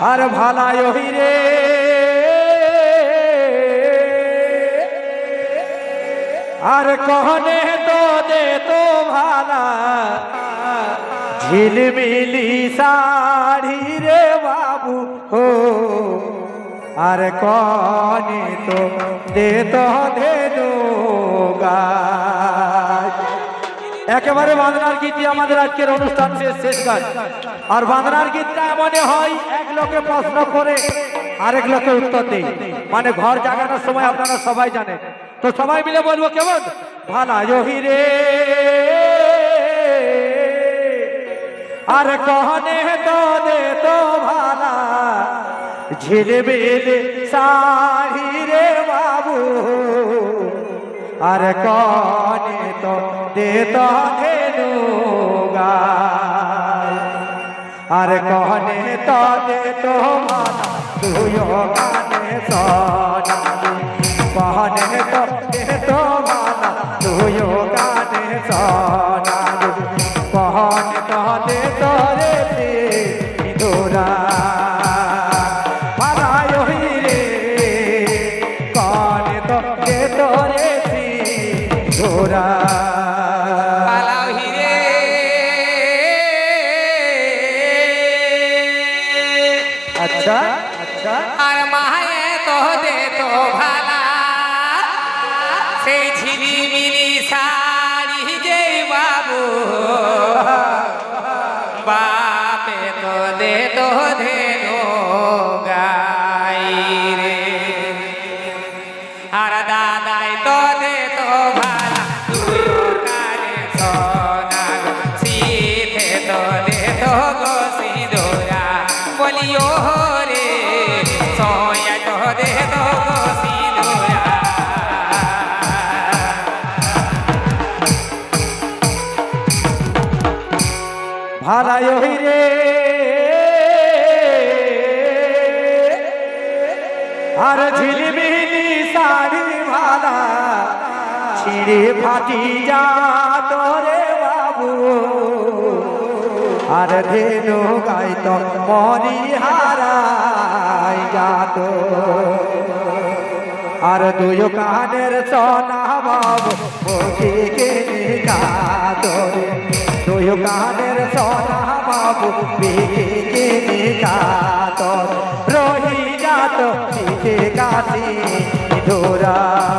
আর ভালাই রে। আর কহনে তো দে তো ভালা। ঝিলমিলি শাড়ি রে বাবু হো। আর কনে তো দে তো দে দো গাছ একেবারে বাঁধনার গীতি আমাদের আজকের অনুষ্ঠান শেষ শেষ কাজ। আর বাঁধনার গীতটা এমনই হয়, এক লোকে প্রশ্ন করে, আরেক লোকে উত্তর দেয়। মানে ঘর জাগানোর সময় আপনারা সবাই জানেন। তো সবাই মিলে বলব কেমন? ভালা জহিরে আর কহনে তো দে তো ভালা ঝিলবিল সাহি রে বাবু। আর কনে তো দে তো ধেনু গায় আর কনে তো দে তো মানা তুইও গানে সোনালি। কনে তো দে তো মানা তুইও গানে সোনালি। আচ্ছা। আর মায়ে তো দে তো ভালা। সেই ঝিলিমিলি শাড়ি যে বাবু। বাপে তো দে তো দে গাই রে। ভালাই রে। আর ঝিলিমিলি শাড়ি ভালা ছিঁড়ে ফাটি যা তোরে বাবু। আর ধেনু গাই তো মরি হারাই যাত আর দুই কানের সোনা বাবু মুখে গাত দুই কানের বিকে গাত রহি যাত পিঠে কাশি ধরা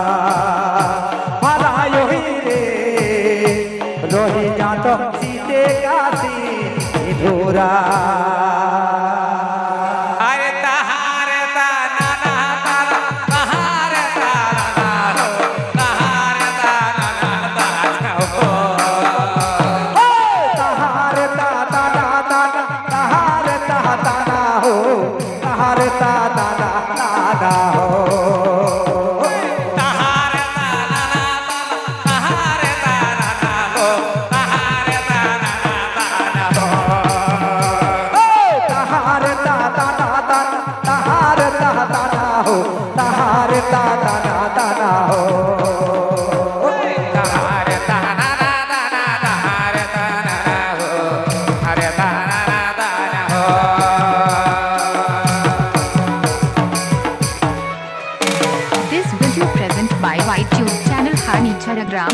यूट्यूब चैनल हानी छड़ग्राम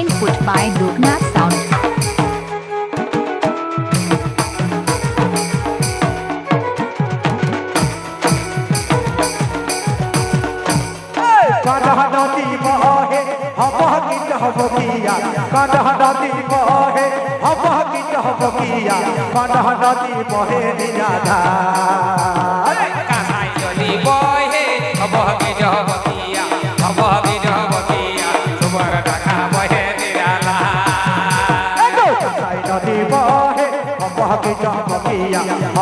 इनपुट बाय लोकनाथ साउंड हबकिया। कटह नदी बहे हबक हबकिया। कटह नदी बहे निजाधा कहाँ चली बहे हबक हबकिया।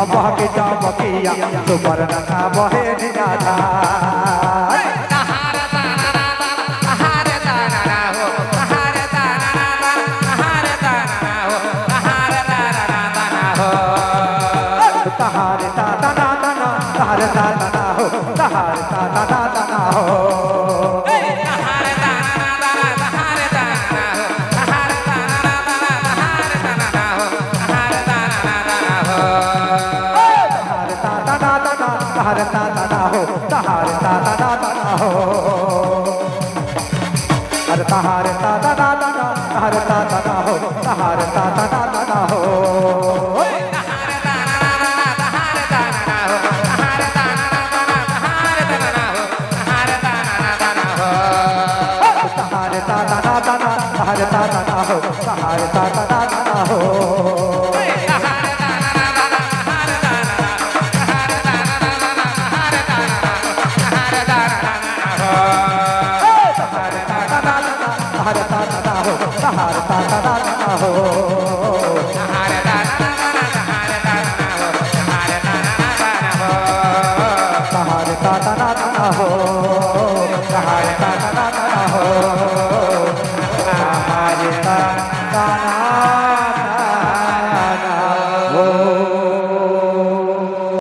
কিয়া অবহিত হব তোমার সুবর্ণতা বহে নিরাধার। তাহার তাহার দাদা দাদা তাহার তাহার তাকাদার আহ